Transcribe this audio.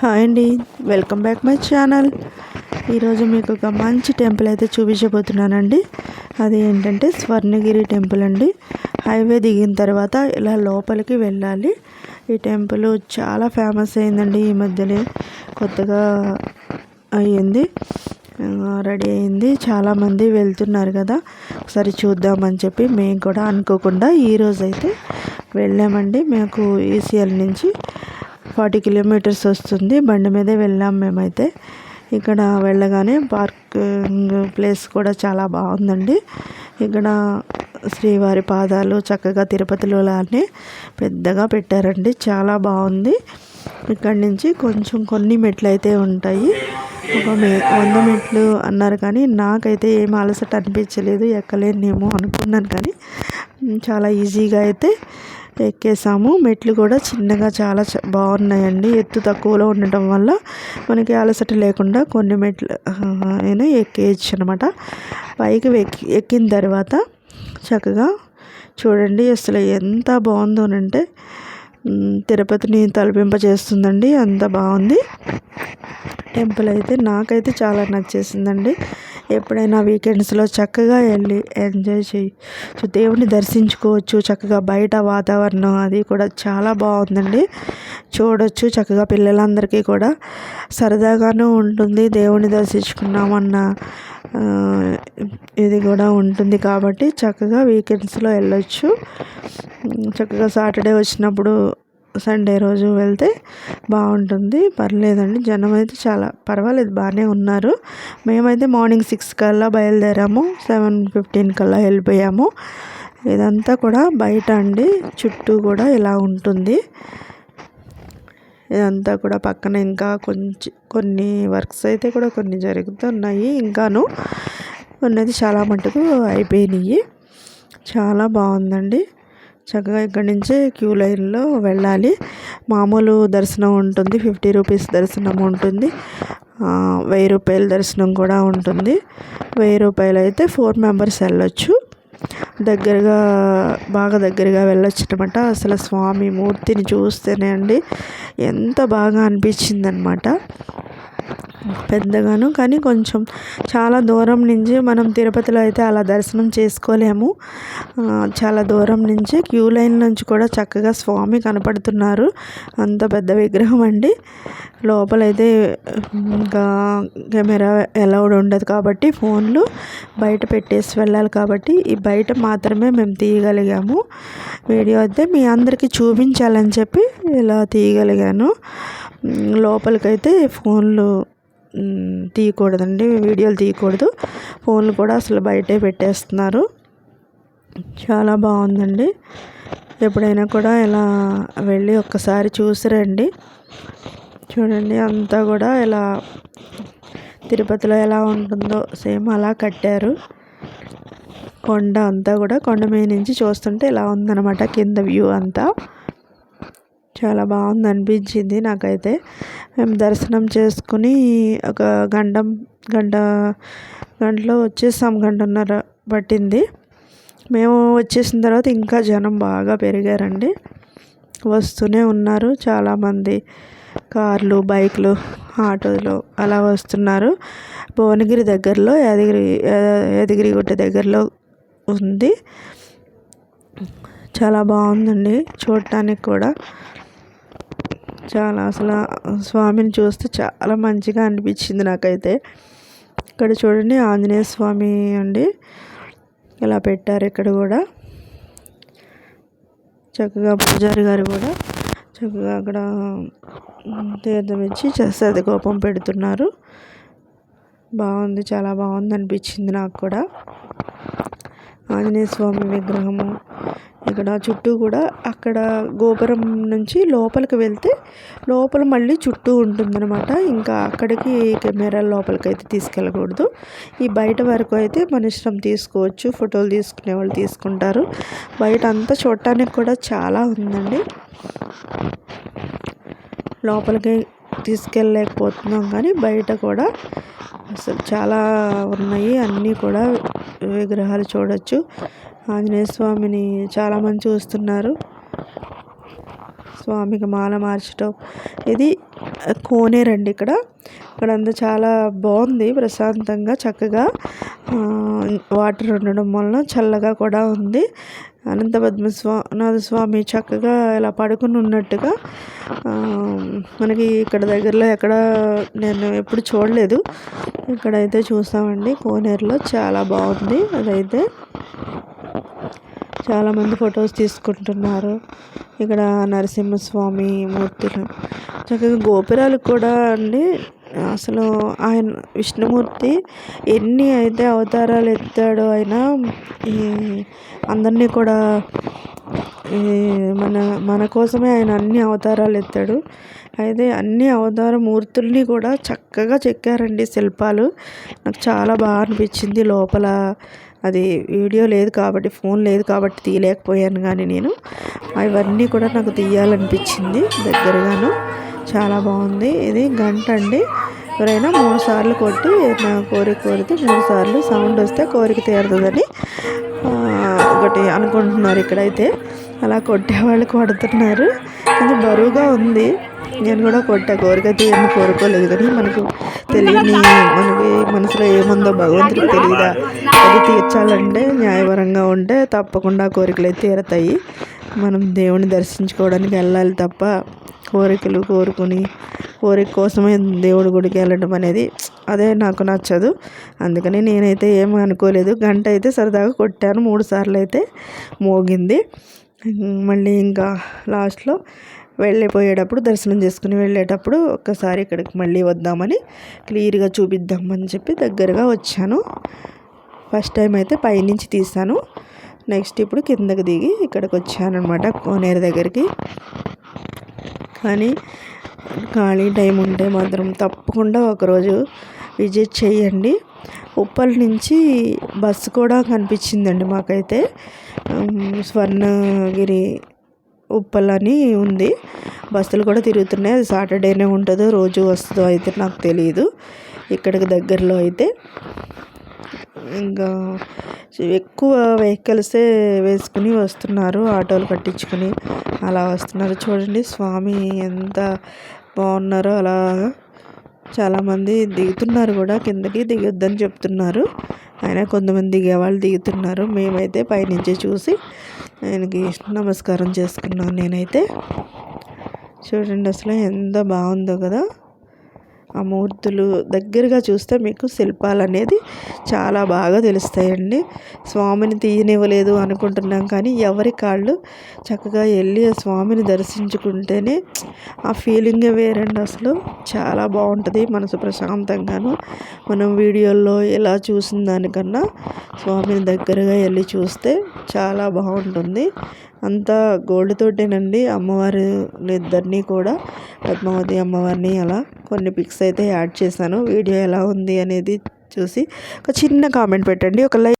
Hi అండి. Welcome back my channel. ఈరోజు మీకు ఒక మంచి టెంపుల్ అయితే చూపించబోతున్నానండి. అది ఏంటంటే స్వర్ణగిరి టెంపుల్ అండి. హైవే దిగిన తర్వాత ఇలా లోపలికి వెళ్ళాలి. ఈ టెంపుల్ చాలా ఫేమస్ అయిందండి ఈ మధ్యలో కొత్తగా అయ్యింది. రెడీ అయింది చాలామంది వెళ్తున్నారు కదా. ఒకసారి చూద్దామని చెప్పి మేము కూడా అనుకోకుండా ఈరోజు అయితే వెళ్ళామండి. మాకు ఈసీఎల్ నుంచి ఫార్టీ కిలోమీటర్స్ వస్తుంది. బండి మీదే వెళ్ళాం మేమైతే. ఇక్కడ వెళ్ళగానే పార్కింగ్ ప్లేస్ కూడా చాలా బాగుందండి. ఇక్కడ శ్రీవారి పాదాలు చక్కగా తిరుపతిలో లానే పెద్దగా పెట్టారండి. చాలా బాగుంది. ఇక్కడి నుంచి కొంచెం కొన్ని మెట్లు అయితే ఉంటాయి. ఒక మే వంద మెట్లు అన్నారు కానీ నాకైతే ఏం అలసట అనిపించలేదు. ఎక్కలేనేమో అనుకున్నాను కానీ చాలా ఈజీగా అయితే ఎక్కేసాము. మెట్లు కూడా చిన్నగా చాలా బాగున్నాయండి. ఎత్తు తక్కువలో ఉండటం వల్ల మనకి అలసట లేకుండా కొన్ని మెట్లు అయినా ఎక్కేయచ్చు అనమాట పైకి ఎక్కి ఎక్కిన తర్వాత చక్కగా చూడండి అసలు ఎంత బాగుందోనంటే తిరుపతిని తలపింప చేస్తుందండి. అంత బాగుంది. టెంపుల్ అయితే నాకైతే చాలా నచ్చేసిందండి. ఎప్పుడైనా వీకెండ్స్లో చక్కగా వెళ్ళి ఎంజాయ్ చేయి. సో దేవుని దర్శించుకోవచ్చు. చక్కగా బయట వాతావరణం అది కూడా చాలా బాగుందండి. చూడొచ్చు చక్కగా పిల్లలందరికీ కూడా. సరదాగాను ఉంటుంది దేవుడిని దర్శించుకున్నామన్న ఇది కూడా ఉంటుంది కాబట్టి చక్కగా వీకెండ్స్లో వెళ్ళొచ్చు. చక్కగా సాటర్డే వచ్చినప్పుడు సండే రోజు వెళ్తే బాగుంటుంది. పర్లేదండి. జనం అయితే చాలా పర్వాలేదు బాగానే ఉన్నారు. మేమైతే మార్నింగ్ సిక్స్ కల్లా బయలుదేరాము. సెవెన్ ఫిఫ్టీన్ కల్లా వెళ్ళిపోయాము. ఇదంతా కూడా బయట అండి. చుట్టూ కూడా ఇలా ఉంటుంది. ఇదంతా కూడా పక్కన ఇంకా కొంచెం కొన్ని వర్క్స్ అయితే కూడా కొన్ని జరుగుతున్నాయి. ఇంకాను కొన్ని చాలా మటుకు అయిపోయినాయి. చాలా బాగుందండి. చక్కగా ఇక్కడి నుంచే క్యూ లైన్లో వెళ్ళాలి. మామూలు దర్శనం ఉంటుంది. ఫిఫ్టీ రూపీస్ దర్శనం ఉంటుంది. వెయ్యి రూపాయల దర్శనం కూడా ఉంటుంది. వెయ్యి రూపాయలు అయితే ఫోర్ మెంబర్స్ వెళ్ళొచ్చు. దగ్గరగా బాగా దగ్గరగా వెళ్ళొచ్చు అనమాట అసలు స్వామి మూర్తిని చూస్తేనే అండి ఎంత బాగా అనిపించింది అనమాట పెద్దగాను కానీ కొంచెం చాలా దూరం నుంచి మనం తిరుపతిలో అయితే అలా దర్శనం చేసుకోలేము. చాలా దూరం నుంచి క్యూ లైన్ నుంచి కూడా చక్కగా స్వామి కనపడుతున్నారు. అంత పెద్ద విగ్రహం అండి. లోపలైతే ఇంకా కెమెరా అలౌడ్ ఉండదు కాబట్టి ఫోన్లు బయట పెట్టేసి వెళ్ళాలి కాబట్టి ఈ బయట మాత్రమే మేము తీయగలిగాము. వీడియో అయితే మీ అందరికీ చూపించాలని చెప్పి ఇలా తీయగలిగాను. లోపలికైతే ఫోన్లు తీయకూడదండి వీడియోలు తీయకూడదు. ఫోన్లు కూడా అసలు బయటే పెట్టేస్తున్నారు. చాలా బాగుందండి. ఎప్పుడైనా కూడా ఇలా వెళ్ళి ఒక్కసారి చూసిరండి చూడండి అంతా కూడా ఇలా తిరుపతిలో ఎలా ఉంటుందో. సేమ్ అలా కట్టారు. కొండ అంతా కూడా కొండ మీద నుంచి చూస్తుంటే ఇలా ఉందన్నమాట కింద వ్యూ అంతా. చాలా బాగుంది అనిపించింది నాకైతే. మేము దర్శనం చేసుకుని ఒక గంట గంట గంటలో వచ్చేసాం గంటన్నర పట్టింది. మేము వచ్చేసిన తర్వాత ఇంకా జనం బాగా పెరిగారండి. వస్తూనే ఉన్నారు చాలామంది. కార్లు బైక్లు ఆటోలు అలా వస్తున్నారు. భువనగిరి దగ్గరలో యాదగిరి యాదగిరి గుట్ట దగ్గరలో ఉంది. చాలా బాగుందండి చూడటానికి కూడా. చాలా అసలు స్వామిని చూస్తే చాలా మంచిగా అనిపించింది నాకైతే. ఇక్కడ చూడండి ఆంజనేయ స్వామి అండి. ఇలా పెట్టారు ఇక్కడ కూడా. చక్కగా పూజారి గారు కూడా చక్కగా అక్కడ తీర్థం ఇచ్చి చేసేది కోపం పెడుతున్నారు. బాగుంది చాలా బాగుంది అనిపించింది నాకు కూడా. ఆంజనేయ స్వామి విగ్రహము. ఇక్కడ చుట్టూ కూడా అక్కడ గోపురం నుంచి లోపలికి వెళ్తే లోపల మళ్ళీ చుట్టూ ఉంటుందన్నమాట. ఇంకా అక్కడికి కెమెరా లోపలికి అయితే తీసుకెళ్ళకూడదు. ఈ బయట వరకు అయితే మన ఇష్టం తీసుకోవచ్చు. ఫోటోలు తీసుకునే వాళ్ళు తీసుకుంటారు. బయట అంతా చూడటానికి కూడా చాలా ఉందండి. లోపలికి తీసుకెళ్ళలేకపోతున్నాం కానీ బయట కూడా అసలు చాలా ఉన్నాయి. అన్నీ కూడా విగ్రహాలు చూడొచ్చు. ఆంజనేయ స్వామిని చాలామంది చూస్తున్నారు. స్వామికి మాల మార్చడం ఇది కోనేరండి ఇక్కడ. ఇక్కడ అంతా చాలా బాగుంది. ప్రశాంతంగా చక్కగా వాటర్ ఉండడం వలన చల్లగా కూడా ఉంది. అనంత పద్మస్వానాథ స్వామి చక్కగా ఇలా పడుకుని ఉన్నట్టుగా మనకి ఇక్కడ దగ్గరలో ఎక్కడ నేను ఎప్పుడు చూడలేదు. ఇక్కడైతే చూసామండి కోనేరులో చాలా బాగుంది. అదైతే చాలామంది ఫొటోస్ తీసుకుంటున్నారు. ఇక్కడ నరసింహస్వామి మూర్తులు. చక్కగా గోపురాలు కూడా అండి. అసలు ఆయన విష్ణుమూర్తి ఎన్ని అయితే అవతారాలు ఎత్తాడో ఆయన ఈ అందరినీ కూడా మన మన కోసమే ఆయన అన్ని అవతారాలు ఎత్తాడు. అయితే అన్ని అవతార మూర్తుల్ని కూడా చక్కగా చెక్కారండి శిల్పాలు. నాకు చాలా బాగా అనిపించింది లోపల. అది వీడియో లేదు కాబట్టి ఫోన్ లేదు కాబట్టి తీయలేకపోయాను కానీ నేను. అవన్నీ కూడా నాకు తీయాలనిపించింది దగ్గరగాను. చాలా బాగుంది. ఇది గంట అండి. ఎవరైనా మూడు సార్లు కొట్టి నా కోరిక కోరితే మూడు సార్లు సౌండ్ వస్తే కోరిక తీరుతుందని ఒకటి అనుకుంటున్నారు ఇక్కడైతే. అలా కొట్టేవాళ్ళు కొడుతున్నారు. ఇది బరువుగా ఉంది. నేను కూడా కొట్టా. కోరిక ఏమి కోరుకోలేదు కానీ మనకు తెలియని మనకి మనసులో ఏముందో భగవంతుడికి తెలియదా? అది తీర్చాలంటే న్యాయపరంగా ఉంటే తప్పకుండా కోరికలు అయితే తీరతాయి. మనం దేవుని దర్శించుకోవడానికి వెళ్ళాలి తప్ప కోరికలు కోరుకుని కోరిక కోసమే దేవుడి గుడికి వెళ్ళడం అనేది అదే నాకు నచ్చదు. అందుకని నేనైతే ఏం అనుకోలేదు. గంట అయితే సరదాగా కొట్టాను. మూడు సార్లు అయితే మోగింది. మళ్ళీ ఇంకా లాస్ట్లో వెళ్ళిపోయేటప్పుడు దర్శనం చేసుకుని వెళ్ళేటప్పుడు ఒక్కసారి ఇక్కడికి మళ్ళీ వద్దామని క్లియర్గా చూపిద్దామని చెప్పి దగ్గరగా వచ్చాను. ఫస్ట్ టైం అయితే పైనుంచి తీసాను నెక్స్ట్ ఇప్పుడు కిందకి దిగి ఇక్కడికి వచ్చానమాట కోనేరు దగ్గరికి. కానీ ఖాళీ టైం ఉంటే మాత్రం తప్పకుండా ఒకరోజు విజిట్ చేయండి. ఉప్పల్ నుంచి బస్సు కూడా కనిపించిందండి మాకైతే. స్వర్ణగిరి ఉప్పల్ అని ఉంది. బస్సులు కూడా తిరుగుతున్నాయి. అది సాటర్డేనే ఉంటుందో రోజు వస్తుందో అయితే నాకు తెలియదు ఇక్కడికి దగ్గరలో అయితే. ఇంకా ఎక్కువ వెహికల్సే వేసుకుని వస్తున్నారు ఆటోలు కట్టించుకుని అలా వస్తున్నారు. చూడండి స్వామి ఎంత బాగున్నారో అలాగా. చాలామంది దిగుతున్నారు కూడా కిందకి దిగొద్దని చెప్తున్నారు. అయినా కొంతమంది దిగేవాళ్ళు దిగుతున్నారు. మేమైతే పైనుంచి చూసి ఆయనకి నమస్కారం చేసుకున్నాను నేనైతే. చూడండి అసలు ఎంత బాగుందో కదా. ఆ మూర్తులు దగ్గరగా చూస్తే మీకు శిల్పాలు అనేది చాలా బాగా తెలుస్తాయండి. స్వామిని తీయనివ్వలేదు అనుకుంటున్నాం కానీ ఎవరి కాళ్ళు చక్కగా వెళ్ళి ఆ స్వామిని దర్శించుకుంటేనే ఆ ఫీలింగ్ వేరండి అసలు. చాలా బాగుంటుంది మనసు ప్రశాంతంగాను. మనం వీడియోల్లో ఎలా చూసిన దానికన్నా స్వామిని దగ్గరగా వెళ్ళి చూస్తే చాలా బాగుంటుంది. అంతా గోల్డ్ తోటేనండి. అమ్మవారి ఇద్దరినీ కూడా పద్మావతి అమ్మవారిని అలా కొన్ని పిక్స్ అయితే యాడ్ చేశాను. వీడియో ఎలా ఉంది అనేది చూసి ఒక చిన్న కామెంట్ పెట్టండి. ఒక లైక్